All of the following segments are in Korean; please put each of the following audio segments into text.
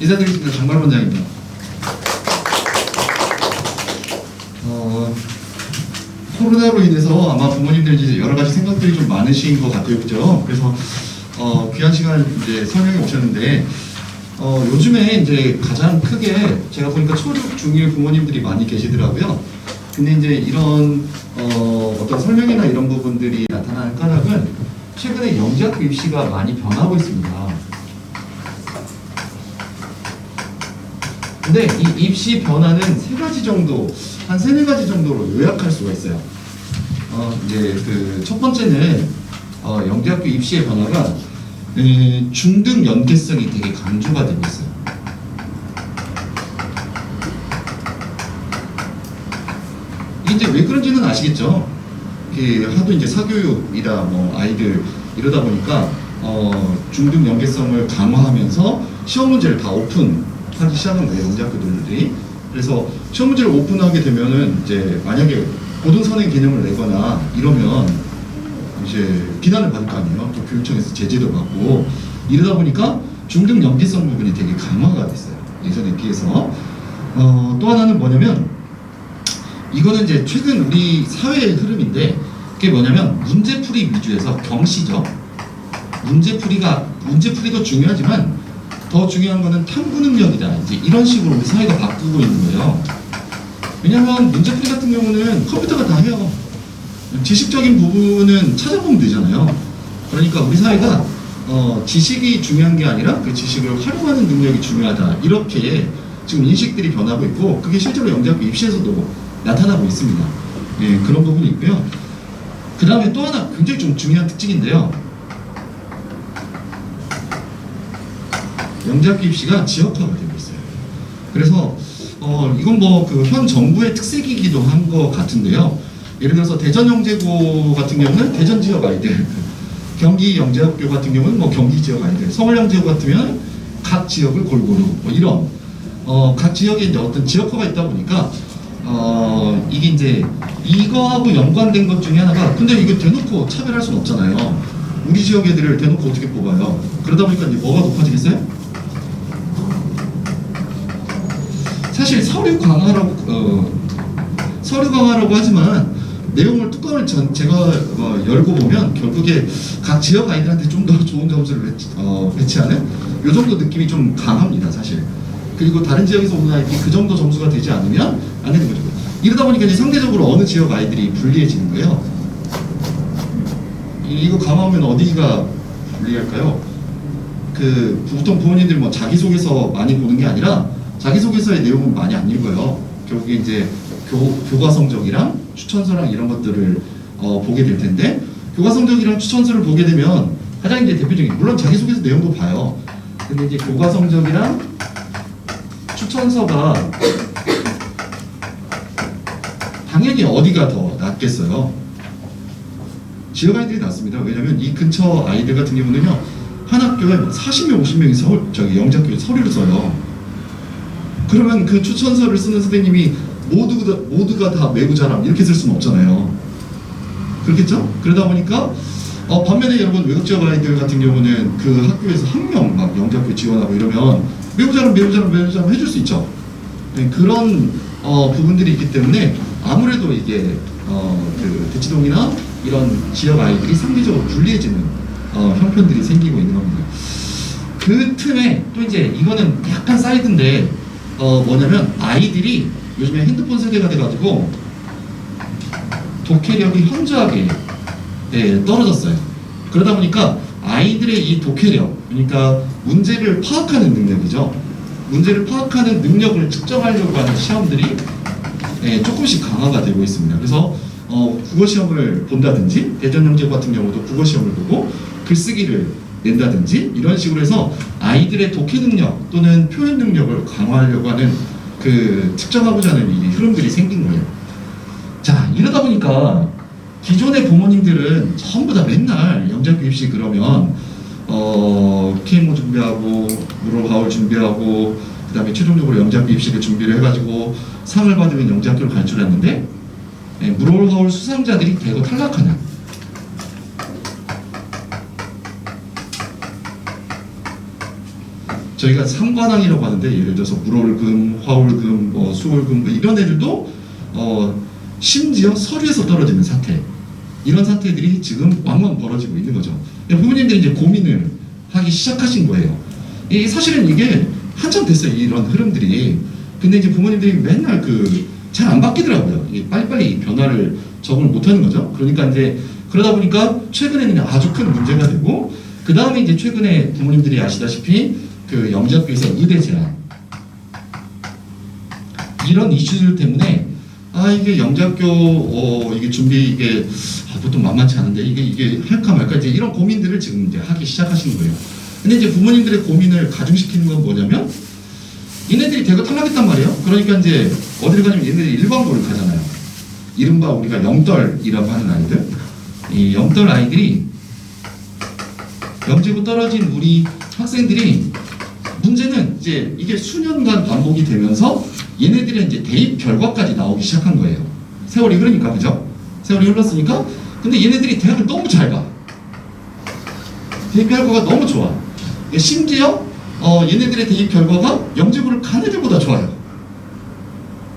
인사드리겠습니다. 장발 원장입니다. 어, 코로나로 인해서 아마 부모님들 이제 여러 가지 생각들이 좀 많으신 것 같아요, 그죠? 그래서 어, 귀한 시간 이제 설명해 오셨는데 어, 요즘에 이제 가장 크게 제가 보니까 초중 중일 부모님들이 많이 계시더라고요. 근데 이제 이런 어, 어떤 설명이나 이런 부분들이 나타나는 까닭은 최근에 영재학교 입시가 많이 변하고 있습니다. 근데 이 입시 변화는 세 가지 정도, 한 세네 가지 정도로 요약할 수가 있어요. 어, 이제 그 첫 번째는 어, 영재학교 입시의 변화가 음, 중등 연계성이 되게 강조가 되고 있어요. 이제 왜 그런지는 아시겠죠? 이게 하도 이제 사교육이다 뭐 아이들 이러다 보니까 어, 중등 연계성을 강화하면서 시험 문제를 다 오픈 하기 시작한 거예요 영재학교들이. 그래서 시험 문제를 오픈하게 되면은 이제 만약에 고등선행 개념을 내거나 이러면 이제 비난을 받을 거 아니에요. 또 교육청에서 제재도 받고 이러다 보니까 중등 연계성 부분이 되게 강화가 됐어요. 예전에 비해서. 어, 또 하나는 뭐냐면 이거는 이제 최근 우리 사회의 흐름인데 그게 뭐냐면 문제풀이 위주에서 경시죠. 문제풀이가 문제풀이도 중요하지만 더 중요한 거는 탐구 능력이다. 이제 이런 식으로 우리 사회가 바꾸고 있는 거예요. 왜냐하면 문제풀이 같은 경우는 컴퓨터가 다 해요. 지식적인 부분은 찾아보면 되잖아요. 그러니까 우리 사회가 어, 지식이 중요한 게 아니라 그 지식을 활용하는 능력이 중요하다. 이렇게 지금 인식들이 변하고 있고 그게 실제로 영재학교 입시에서도 나타나고 있습니다. 예, 그런 부분이 있고요. 그 다음에 또 하나 굉장히 좀 중요한 특징인데요. 영재학교 입시가 지역화가 되고 있어요. 그래서 어, 이건 뭐 그 현 정부의 특색이기도 한 것 같은데요. 예를 들어서 대전 영재고 같은 경우는 대전 지역 아이들, 경기 영재학교 같은 경우는 뭐 경기 지역 아이들, 서울 영재고 같으면 각 지역을 골고루 뭐 이런 어, 각 지역에 이제 어떤 지역화가 있다 보니까 어, 이게 이제 이거하고 연관된 것 중에 하나가 근데 이거 대놓고 차별할 수는 없잖아요. 우리 지역 애들을 대놓고 어떻게 뽑아요? 그러다 보니까 이제 뭐가 높아지겠어요? 사실 서류 강화라고 어, 서류 강화라고 하지만 내용을 뚜껑을 전, 제가 어, 열고 보면 결국에 각 지역 아이들한테 좀 더 좋은 점수를 배치, 어, 배치하는 이 정도 느낌이 좀 강합니다 사실. 그리고 다른 지역에서 오는 아이들이 그 정도 점수가 되지 않으면 안 되는 거죠. 이러다 보니까 이제 상대적으로 어느 지역 아이들이 불리해지는 거예요. 이- 이거 감하면 어디가 불리할까요? 그 보통 부모님들 뭐 자기소개서 많이 보는 게 아니라 자기소개서의 내용은 많이 안 읽어요. 결국에 이제 교, 교과 성적이랑 추천서랑 이런 것들을 어, 보게 될 텐데 교과 성적이랑 추천서를 보게 되면 가장 이제 대표적인 물론 자기소개서 내용도 봐요. 근데 이제 교과 성적이랑 추천서가 당연히 어디가 더 낫겠어요? 지역 아이들이 낫습니다. 왜냐면 이 근처 아이들 같은 경우는요 한 학교에 40명, 50명이 서울 저기 영재학교에 서류를 써요. 그러면 그 추천서를 쓰는 선생님이 모두 다, 모두가 다 매구자람 이렇게 쓸 수는 없잖아요. 그렇겠죠? 그러다 보니까 어, 반면에 여러분 외국 지역 아이들 같은 경우는 그 학교에서 한 명 막 영재학교 지원하고 이러면 매구자람 매구자람 매구자람 해줄 수 있죠. 네, 그런 어, 부분들이 있기 때문에 아무래도 이게 어, 그 대치동이나 이런 지역 아이들이 상대적으로 불리해지는 어, 형편들이 생기고 있는 겁니다. 그 틈에 또 이제 이거는 약간 사이드인데 어 뭐냐면 아이들이 요즘에 핸드폰 세대가 돼가지고 독해력이 현저하게 네, 떨어졌어요. 그러다 보니까 아이들의 이 독해력, 그러니까 문제를 파악하는 능력이죠. 문제를 파악하는 능력을 측정하려고 하는 시험들이 네, 조금씩 강화가 되고 있습니다. 그래서 어, 국어 시험을 본다든지 대전영재 같은 경우도 국어 시험을 보고 글쓰기를 낸다든지 이런 식으로 해서 아이들의 독해 능력 또는 표현 능력을 강화하려고 하는 그 측정하고자 하는 이 흐름들이 생긴 거예요. 자 이러다 보니까 기존의 부모님들은 전부 다 맨날 영재학교 입시 그러면 어 KMO 준비하고 무로 하울 준비하고 그 다음에 최종적으로 영재학교 입시를 준비를 해가지고 상을 받으면 영재학교를 갈 줄 알았는데 예, 무로 하울 수상자들이 대거 탈락하는 저희가 삼관왕이라고 하는데 예를 들어서 물월금, 화월금, 뭐 수월금 뭐 이런 애들도 어 심지어 서류에서 떨어지는 사태 이런 사태들이 지금 왕왕 벌어지고 있는 거죠. 부모님들이 이제 고민을 하기 시작하신 거예요. 이 사실은 이게 한참 됐어요 이런 흐름들이. 근데 이제 부모님들이 맨날 그 잘 안 바뀌더라고요. 이 빨리빨리 변화를 적응을 못하는 거죠. 그러니까 이제 그러다 보니까 최근에는 아주 큰 문제가 되고 그 다음에 이제 최근에 부모님들이 아시다시피 그 영재학교에서 의대 제한 이런 이슈들 때문에 아 이게 영재학교 어 이게 준비 이게 아, 보통 만만치 않은데 이게 이게 할까 말까 이제 이런 고민들을 지금 이제 하기 시작하시는 거예요. 근데 이제 부모님들의 고민을 가중시키는 건 뭐냐면 얘네들이 대거 탈락했단 말이에요. 그러니까 이제 어디를 가냐면 얘네들이 일반고를 가잖아요. 이른바 우리가 영떨이라고 하는 아이들. 이 영떨 아이들이 영재고 떨어진 우리 학생들이 문제는 이제 이게 수년간 반복이 되면서 얘네들의 이제 대입 결과까지 나오기 시작한 거예요. 세월이 흐르니까 그죠? 세월이 흘렀으니까 근데 얘네들이 대학을 너무 잘 가. 대입 결과가 너무 좋아. 심지어 어, 얘네들의 대입 결과가 영재고를 간 애들보다 좋아요.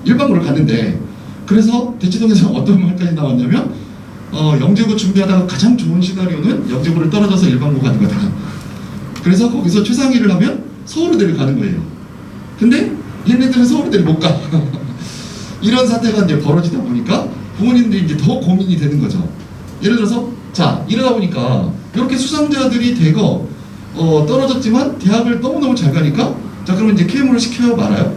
일반고를 갔는데 그래서 대치동에서 어떤 말까지 나왔냐면 어, 영재고 준비하다가 가장 좋은 시나리오는 영재고를 떨어져서 일반고 가는 거다. 그래서 거기서 최상위를 하면 서울대를 가는 거예요. 근데 얘네들은 서울대를 못 가. 이런 사태가 이제 벌어지다 보니까 부모님들이 이제 더 고민이 되는 거죠. 예를 들어서 자 이러다 보니까 이렇게 수상자들이 대거 어, 떨어졌지만 대학을 너무너무 잘 가니까 자 그러면 이제 KM을 시켜요 말아요?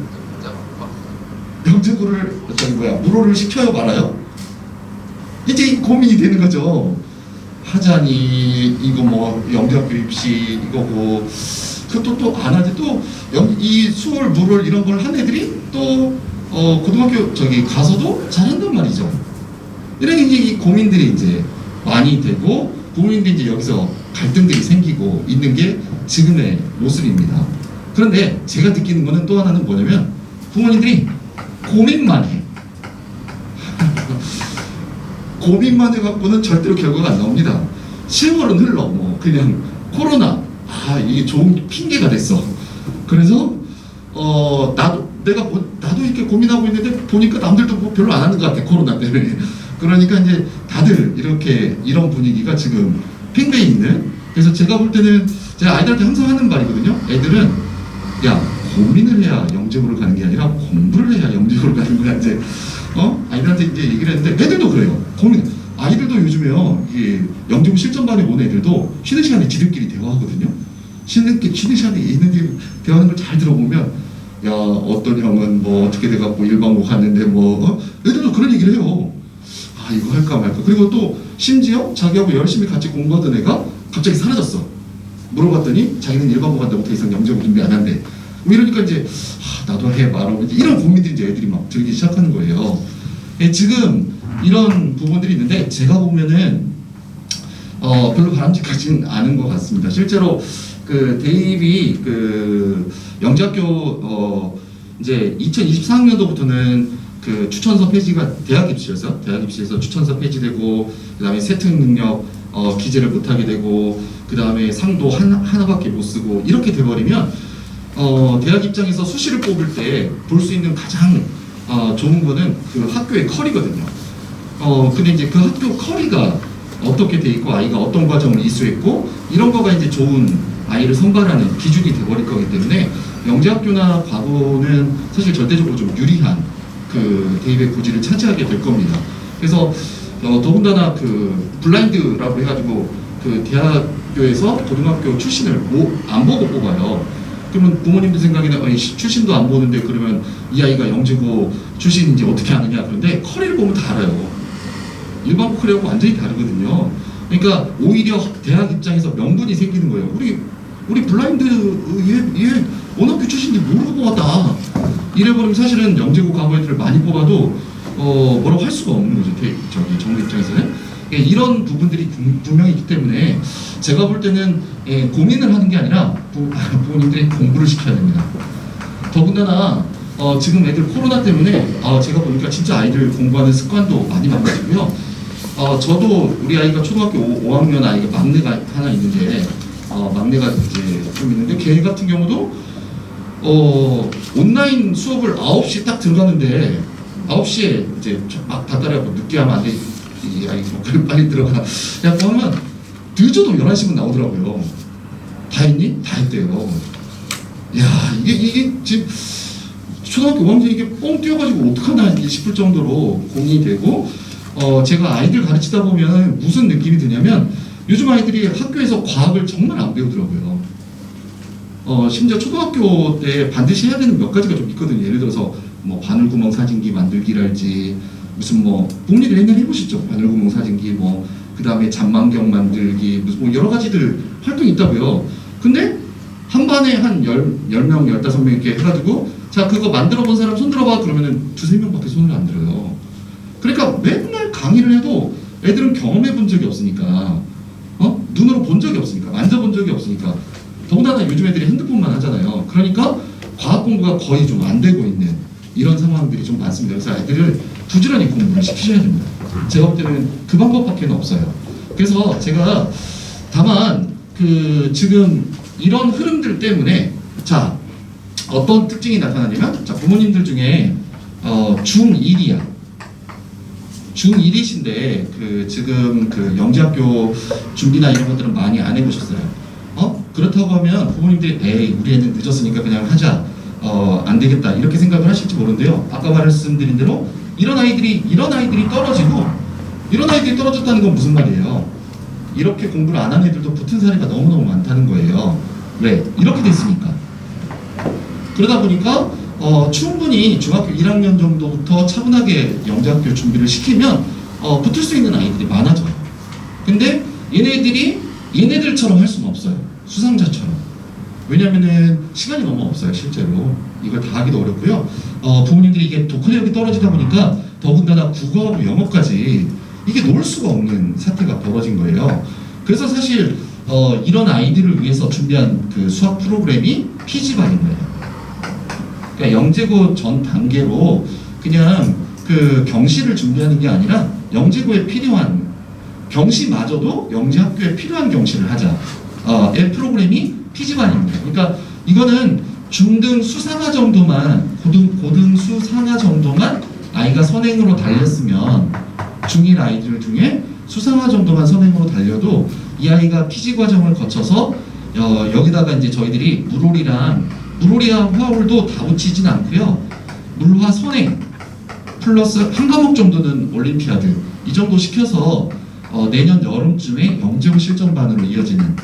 영재고를 저기 뭐야 무료를 시켜요 말아요? 이제 이 고민이 되는 거죠. 하자니 이거 뭐 영재학교 입시 이거고 그것도 또 안 하지 또 이 수월 물월 이런 걸 한 애들이 또 어, 고등학교 저기 가서도 잘한단 말이죠. 이런 이제 이 고민들이 이제 많이 되고 부모님들이 이제 여기서 갈등들이 생기고 있는 게 지금의 모습입니다. 그런데 제가 느끼는 거는 또 하나는 뭐냐면 부모님들이 고민만 해. 고민만 해갖고는 절대로 결과가 안 나옵니다. 세월은 흘러 뭐 그냥 코로나 아 이게 좋은 핑계가 됐어. 그래서 어 나도 내가 뭐, 나도 이렇게 고민하고 있는데 보니까 남들도 뭐 별로 안 하는 것 같아 코로나 때문에. 그러니까 이제 다들 이렇게 이런 분위기가 지금 팽배해 있는. 그래서 제가 볼 때는 제가 아이들한테 항상 하는 말이거든요. 애들은 야 고민을 해야 영재고를 가는 게 아니라 공부를 해야 영재고를 가는 거야 이제 어 아이들한테 이제 얘기를 했는데 애들도 그래요 고민 아이들도 요즘에요 이게 영재고 실전반에 온 애들도 쉬는 시간에 지들끼리 대화하거든요 쉬는 시간에 있는지 대화하는 걸 잘 들어보면 야 어떤 형은 뭐 어떻게 돼갖고 일반고 갔는데 뭐 어? 애들도 그런 얘기를 해요 아 이거 할까 말까 그리고 또 심지어 자기하고 열심히 같이 공부하던 애가 갑자기 사라졌어 물어봤더니 자기는 일반고 간다고 더 이상 영재고 준비 안 한대. 뭐 이러니까 이제 아, 나도 해 말하고 이제 이런 고민들이 이제 애들이 막 들기 시작하는 거예요. 예, 지금 이런 부분들이 있는데 제가 보면은 어, 별로 바람직하진 않은 것 같습니다. 실제로 그 대입이 그 영재학교 어, 이제 2024학년도부터는 그 추천서 폐지가 대학 입시에서 대학 입시에서 추천서 폐지되고 그다음에 세특 능력 어, 기재를 못하게 되고 그 다음에 상도 하나, 하나밖에 못 쓰고 이렇게 돼버리면 어, 대학 입장에서 수시를 뽑을 때 볼 수 있는 가장 어, 좋은 거는 그 학교의 컬이거든요. 어, 근데 이제 그 학교 컬이가 어떻게 돼 있고 아이가 어떤 과정을 이수했고 이런 거가 이제 좋은 아이를 선발하는 기준이 돼버릴 거기 때문에 영재학교나 과거는 사실 절대적으로 좀 유리한 그 대입의 고지를 차지하게 될 겁니다. 그래서 어, 더군다나 그 블라인드라고 해가지고 그 대학교에서 고등학교 출신을 뭐, 안 보고 뽑아요. 그러면 부모님들 생각에는 아니, 시- 출신도 안 보는데 그러면 이 아이가 영재고 출신인지 어떻게 아느냐 그런데 커리를 보면 다 알아요. 일반 커리하고 완전히 다르거든요. 그러니까 오히려 대학 입장에서 명분이 생기는 거예요. 우리 우리 블라인드 얘, 얘 원학교 출신인지 모르고 뽑았다. 이래버리면 사실은 영재고 과거 애들을 많이 뽑아도 어, 뭐라고 할 수가 없는 거죠. 대, 저기 정부 입장에서는. 예, 이런 부분들이 분- 분명히 있기 때문에 제가 볼 때는 예, 고민을 하는 게 아니라 부, 부모님들이 공부를 시켜야 됩니다. 더군다나 어, 지금 애들 코로나 때문에 어, 제가 보니까 진짜 아이들 공부하는 습관도 많이 망가지고요. 어, 저도 우리 아이가 초등학교 5, 학년 아이가 막내가 하나 있는데 어, 막내가 이제 좀 있는데 걔 같은 경우도 어, 온라인 수업을 9시 딱 들어가는데 9시에 이제 막 닫다라고 늦게 하면 안 돼. 이 아이 뭐 빨리 들어가. 라고 하면 늦어도 11시면 나오더라고요. 다 했니? 다 했대요. 야, 이게 이게 지금 초등학교 5학년 이게 뻥 뛰어가지고 어떡하나 싶을 정도로 고민이 되고 어, 제가 아이들 가르치다 보면 무슨 느낌이 드냐면 요즘 아이들이 학교에서 과학을 정말 안 배우더라고요. 어, 심지어 초등학교 때 반드시 해야 되는 몇 가지가 좀 있거든요. 예를 들어서 뭐 바늘구멍 사진기 만들기랄지 무슨 뭐 복리를 옛날에 해보셨죠? 바늘구멍 사진기 뭐 그 다음에 잔망경 만들기 무슨 뭐 여러 가지들 활동이 있다고요. 근데 한 반에 한 열, 열 명, 열다섯 명 이렇게 해가지고 자 그거 만들어 본 사람 손 들어봐 그러면은 두세 명밖에 손을 안 들어요. 그러니까 맨날 강의를 해도 애들은 경험해 본 적이 없으니까 어? 눈으로 본 적이 없으니까 만져본 적이 없으니까 더군다나 요즘 애들이 핸드폰만 하잖아요. 그러니까 과학 공부가 거의 좀 안 되고 있는 이런 상황들이 좀 많습니다. 그래서 아이들을 부지런히 공부를 시키셔야 됩니다. 제가 볼 때는 그 방법밖에 없어요. 그래서 제가 다만 그 지금 이런 흐름들 때문에 자 어떤 특징이 나타나냐면 자 부모님들 중에 어, 중1이야 중1이신데 그 지금 그 영재학교 준비나 이런 것들은 많이 안 해보셨어요. 어? 그렇다고 하면 부모님들이 에이 우리 애는 늦었으니까 그냥 하자. 어, 안 되겠다. 이렇게 생각을 하실지 모르는데요. 아까 말씀드린 대로 이런 아이들이 이런 아이들이 떨어지고 이런 아이들이 떨어졌다는 건 무슨 말이에요? 이렇게 공부를 안 한 애들도 붙은 사례가 너무너무 많다는 거예요. 왜? 이렇게 됐으니까. 그러다 보니까 어, 충분히 중학교 1학년 정도부터 차분하게 영재학교 준비를 시키면 어, 붙을 수 있는 아이들이 많아져요. 근데 얘네들이 얘네들처럼 할 수는 없어요. 수상자처럼. 왜냐면은 시간이 너무 없어요, 실제로. 이걸 다 하기도 어렵고요. 어, 부모님들이 이게 독학력이 떨어지다 보니까 더군다나 국어하고 영어까지 이게 놓을 수가 없는 사태가 벌어진 거예요. 그래서 사실 어, 이런 아이들을 위해서 준비한 그 수학 프로그램이 피지반인 거예요. 그러니까 영재고 전 단계로 그냥 그 경시를 준비하는 게 아니라 영재고에 필요한 경시마저도 영재학교에 필요한 경시를 하자. 어, 의 프로그램이 피지반입니다. 그러니까 이거는 중등 수상하 정도만 고등 고등 수상하 정도만 아이가 선행으로 달렸으면 중1 아이들 중에 수상하 정도만 선행으로 달려도 이 아이가 피지 과정을 거쳐서 어, 여기다가 이제 저희들이 물올이랑 물올이랑 화올도 다 붙이진 않고요. 물화 선행 플러스 한 과목 정도는 올림피아드 이 정도 시켜서 어, 내년 여름쯤에 영재고 실전반으로 이어지는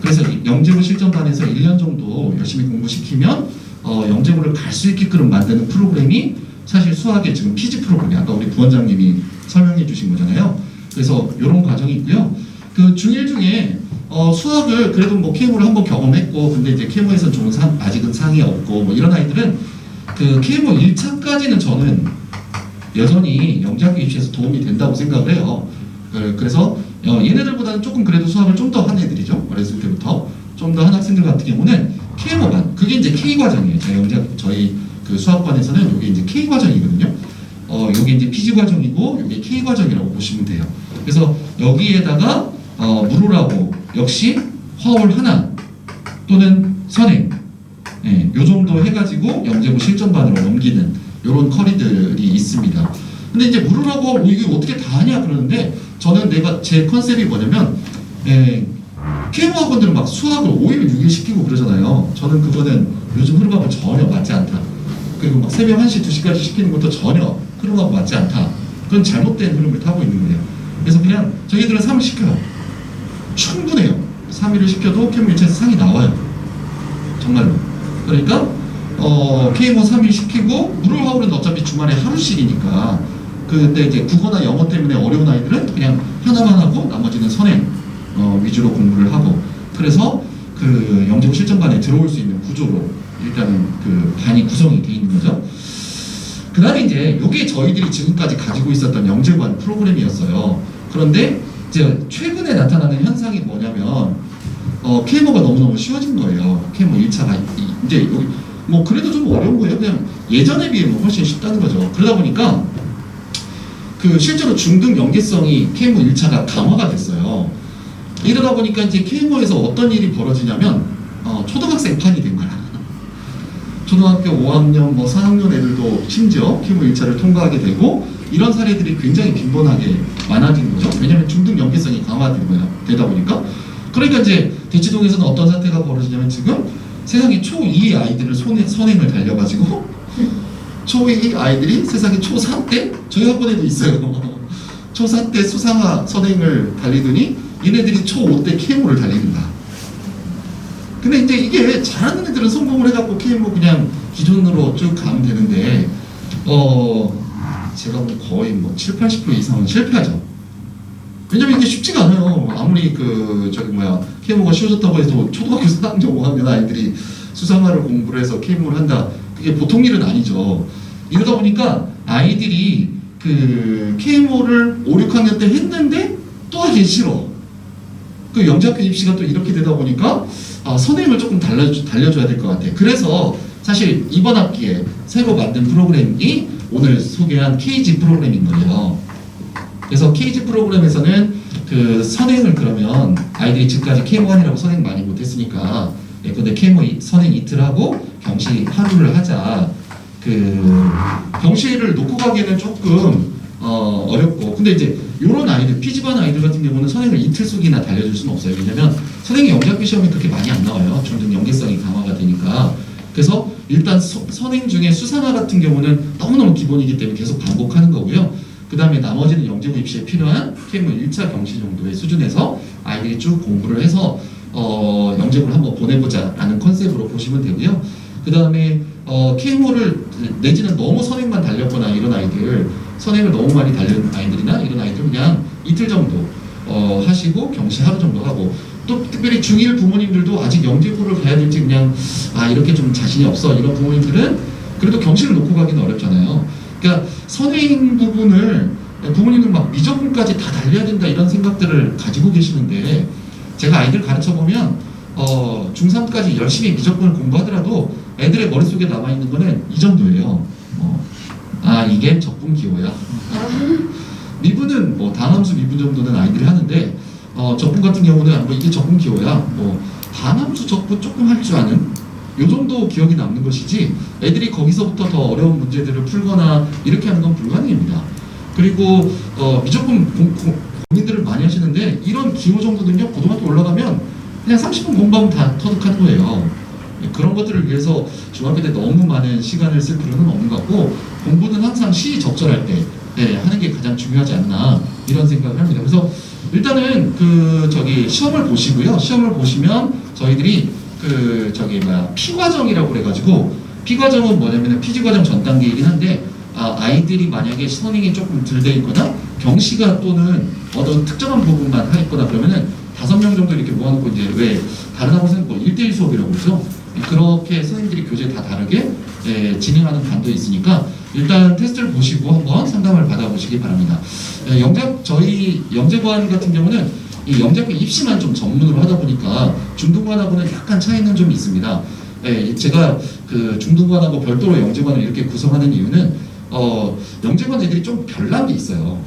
그래서 이 영재고 실전반에서 1년 정도 열심히 공부시키면 어, 영재고를 갈 수 있게끔 만드는 프로그램이 사실 수학의 지금 피지 프로그램이 아까 우리 부원장님이 설명해 주신 거잖아요. 그래서 이런 과정이 있고요. 그 중1 중에 어, 수학을 그래도 뭐 KMO를 한번 경험했고 근데 이제 KMO에서 좋은 상, 아직은 상이 없고 뭐 이런 아이들은 그 KMO 1차까지는 저는 여전히 영재학교 입시에서 도움이 된다고 생각을 해요. 그- 그래서 어, 얘네들보다는 조금 그래도 수학을 좀 더 한 애들이죠. 어렸을 때부터 좀 더 한 학생들 같은 경우는 KMO반 그게 이제 K 과정이에요. 저희 영재 저희 그 수학반에서는 이게 이제 K 과정이거든요. 어, 이게 이제 PG 과정이고 이게 K 과정이라고 보시면 돼요. 그래서 여기에다가 어, 물으라고 역시 화월 하나 또는 선행 예, 요 정도 해가지고 영재고 실전반으로 넘기는 요런 커리들이 있습니다. 근데 이제 물으라고 뭐 이게 어떻게 다 하냐 그러는데 저는 내가 제 컨셉이 뭐냐면 예, KMO 학원들은 막 수학을 5일 6일 시키고 그러잖아요. 저는 그거는 요즘 흐름하고 전혀 맞지 않다. 그리고 막 새벽 1시, 2시까지 시키는 것도 전혀 흐름하고 맞지 않다. 그건 잘못된 흐름을 타고 있는 거예요. 그래서 그냥 저희들은 3일 시켜요. 충분해요. 3일을 시켜도 1차에서 상이 나와요. 정말로. 그러니까 어, KMO 3일 시키고 물을 하울은 어차피 주말에 하루씩이니까 근데 이제 국어나 영어 때문에 어려운 아이들은 그냥 하나만 하고 나머지는 선행 어, 위주로 공부를 하고 그래서 그 영재고 실전반에 들어올 수 있는 구조로 일단은 그 반이 구성이 돼 있는 거죠. 그 다음에 이제 이게 저희들이 지금까지 가지고 있었던 영재관 프로그램이었어요. 그런데 이제 최근에 나타나는 현상이 뭐냐면 어, KMO가 너무너무 쉬워진 거예요. KMO 1차가 이제 여기 뭐 그래도 좀 어려운 거예요. 그냥 예전에 비해 뭐 훨씬 쉽다는 거죠. 그러다 보니까 그 실제로 중등 연계성이 KMO 1차가 강화가 됐어요. 이러다 보니까 이제 KMO에서 어떤 일이 벌어지냐면 어, 초등학생 판이 된 거야. 초등학교 5학년, 뭐 4학년 애들도 심지어 키모 1차를 통과하게 되고 이런 사례들이 굉장히 빈번하게 많아진 거죠. 왜냐하면 중등 연계성이 강화되다 보니까. 그러니까 이제 대치동에서는 어떤 사태가 벌어지냐면 지금 세상에 초2 아이들을 손에, 선행을 달려가지고 초2 아이들이 세상에 초3 때 저희 학원에도 있어요. 초4 때 수상화 선행을 달리더니 얘네들이 초5 때 KMO를 달립니다. 근데 이제 이게 잘하는 애들은 성공을 해갖고 KMO 그냥 기존으로 쭉 가면 되는데 어 제가 뭐 거의 뭐 7, 80% 이상은 실패하죠. 왜냐면 이게 쉽지가 않아요. 아무리 그 저기 뭐야 KMO가 쉬워졌다고 해도 초등학교 4학년 5학년 아이들이 수상화를 공부를 해서 KMO를 한다. 그게 보통 일은 아니죠. 이러다 보니까 아이들이 그 KMO를 5, 6학년 때 했는데 또 하기 싫어. 그 영재학교 입시가 또 이렇게 되다 보니까 아, 선행을 조금 달려줘, 달려줘야 될 것 같아. 그래서 사실 이번 학기에 새로 만든 프로그램이 오늘 소개한 KG 프로그램인 거예요. 그래서 KG 프로그램에서는 그 선행을 그러면 아이들이 지금까지 K1이라고 선행 많이 못했으니까 예, 근데 K1 선행 이틀 하고 경시 하루를 하자. 그 경시를 놓고 가기에는 조금 어, 어렵고 근데 이제 이런 아이들 피지반 아이들 같은 경우는 선행을 이틀 속이나 달려줄 수는 없어요. 왜냐면 선행이 영재학교 시험이 그렇게 많이 안 나와요. 중등 연계성이 강화가 되니까. 그래서 일단 서- 선행 중에 수상화 같은 경우는 너무너무 기본이기 때문에 계속 반복하는 거고요. 그 다음에 나머지는 영재고 입시에 필요한 KM 1차 경시 정도의 수준에서 아이들이 쭉 공부를 해서 어, 영재고를 한번 보내보자 라는 컨셉으로 보시면 되고요. 그 다음에 어, KMO를 내지는 너무 선행만 달렸거나 이런 아이들 선행을 너무 많이 달린 아이들이나 이런 아이들 그냥 이틀 정도 어, 하시고 경시 하루 정도 하고 또 특별히 중1 부모님들도 아직 영재고를 가야 될지 그냥 아 이렇게 좀 자신이 없어 이런 부모님들은 그래도 경시를 놓고 가기는 어렵잖아요. 그러니까 선행 부분을 부모님들 막 미적분까지 다 달려야 된다 이런 생각들을 가지고 계시는데 제가 아이들 가르쳐 보면 어, 중3까지 열심히 미적분을 공부하더라도 애들의 머릿속에 남아있는 거는 이 정도예요. 어, 아 이게 적분 기호야. 미분은 뭐 단함수 미분 정도는 아이들이 하는데 어, 적분 같은 경우는 뭐 이게 적분 기호야. 뭐 반함수 적분 조금 할 줄 아는 요 정도 기억이 남는 것이지 애들이 거기서부터 더 어려운 문제들을 풀거나 이렇게 하는 건 불가능입니다. 그리고 어, 미적분 공, 공, 고민들을 많이 하시는데 이런 기호 정도는요 고등학교 올라가면 그냥 30분 공부하면 다 터득한 거예요. 예, 그런 것들을 위해서 중학교 때 너무 많은 시간을 쓸 필요는 없는 것 같고 공부는 항상 시적절할 때 예, 하는 게 가장 중요하지 않나 이런 생각을 합니다. 그래서 일단은 그 저기 시험을 보시고요. 시험을 보시면 저희들이 그 저기 뭐야 피 과정이라고 그래가지고 피 과정은 뭐냐면은 피지 과정 전 단계이긴 한데 아, 아이들이 만약에 선행이 조금 덜 돼 있거나 경시가 또는 어떤 특정한 부분만 하 있거나 그러면은 다섯 명 정도 이렇게 모아놓고 이제 왜 다른 학원생은 뭐 1대1 수업이라고 그러죠. 그렇게 선생님들이 교재 다 다르게 예, 진행하는 반도 있으니까 일단 테스트를 보시고 한번 상담을 받아보시기 바랍니다. 예, 영재 저희 영재관 같은 경우는 이 영재학교 입시만 좀 전문으로 하다 보니까 중등관하고는 약간 차이는 좀 있습니다. 예, 제가 그 중등관하고 별도로 영재관을 이렇게 구성하는 이유는 어, 영재관 애들이 좀 별난 게 있어요.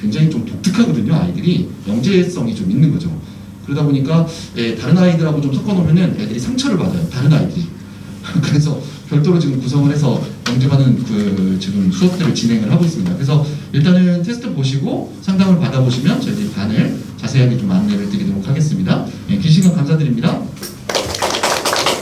굉장히 좀 독특하거든요. 아이들이 영재성이 좀 있는 거죠. 그러다 보니까 예, 다른 아이들하고 좀 섞어놓으면 애들이 상처를 받아요. 다른 아이들이. 그래서 별도로 지금 구성을 해서 영재관은 그 지금 수업들을 진행을 하고 있습니다. 그래서 일단은 테스트 보시고 상담을 받아보시면 저희들이 반을 자세하게 좀 안내를 드리도록 하겠습니다. 예, 긴 시간 감사드립니다.